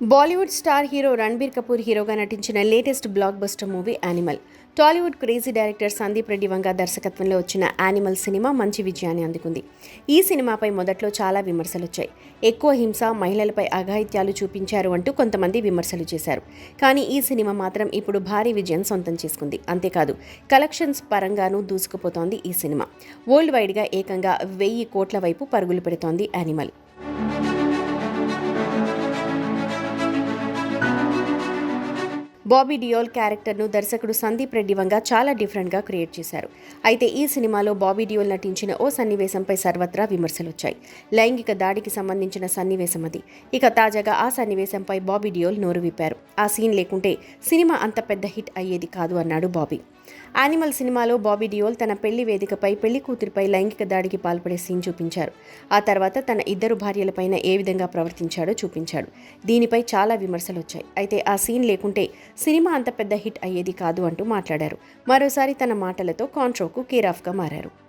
Bollywood star hero Ranbir Kapoor హీరోగా నటించిన latest blockbuster movie Animal Tollywood crazy director Sandeep Reddy Vanga దర్శకత్వంలో వచ్చిన animal cinema మంచి విజయాన్ని అందుకుంది. ఈ సినిమాపై మొదట్లో చాలా విమర్శలు వచ్చాయి. ఎక్కువ హింస మహిళలపై అఘాయిత్యాలు చూపించారు అంటూ కొంతమంది విమర్శలు చేశారు. కానీ ఈ సినిమా మాత్రం ఇప్పుడు భారీ విజయం సొంతం చేసుకుంది. అంతేకాదు కలెక్షన్స్ పరంగానూ దూసుకుపోతోంది ఈ సినిమా. వరల్డ్ వైడ్గా ఏకంగా వెయ్యి కోట్ల వైపు పరుగులు పెడుతోంది యానిమల్ బాబీ డియోల్ క్యారెక్టర్ను దర్శకుడు సందీప్ రెడ్డి వంగ చాలా డిఫరెంట్గా క్రియేట్ చేశారు. అయితే ఈ సినిమాలో బాబీ డియోల్ నటించిన ఓ సన్నివేశంపై సర్వత్రా విమర్శలు వచ్చాయి లైంగిక దాడికి సంబంధించిన సన్నివేశం అది. ఇక తాజాగా ఆ సన్నివేశంపై బాబీ డియోల్ నోరు విప్పారు. ఆ సీన్ లేకుంటే సినిమా అంత పెద్ద హిట్ అయ్యేది కాదు అన్నాడు బాబీ. యానిమల్ సినిమాలో బాబీ డియోల్ తన పెళ్ళి వేదికపై పెళ్ళి కూతురిపై లైంగిక దాడికి పాల్పడే సీన్ చూపించారు. ఆ తర్వాత తన ఇద్దరు భార్యలపైన ఏ విధంగా ప్రవర్తించాడో చూపించాడు. దీనిపై చాలా విమర్శలు వచ్చాయి అయితే ఆ సీన్ లేకుంటే సినిమా అంత పెద్ద హిట్ అయ్యేది కాదు అంటూ మాట్లాడారు. మరోసారి తన మాటలతో కాంట్రోకు కేరాఫ్గా మారారు.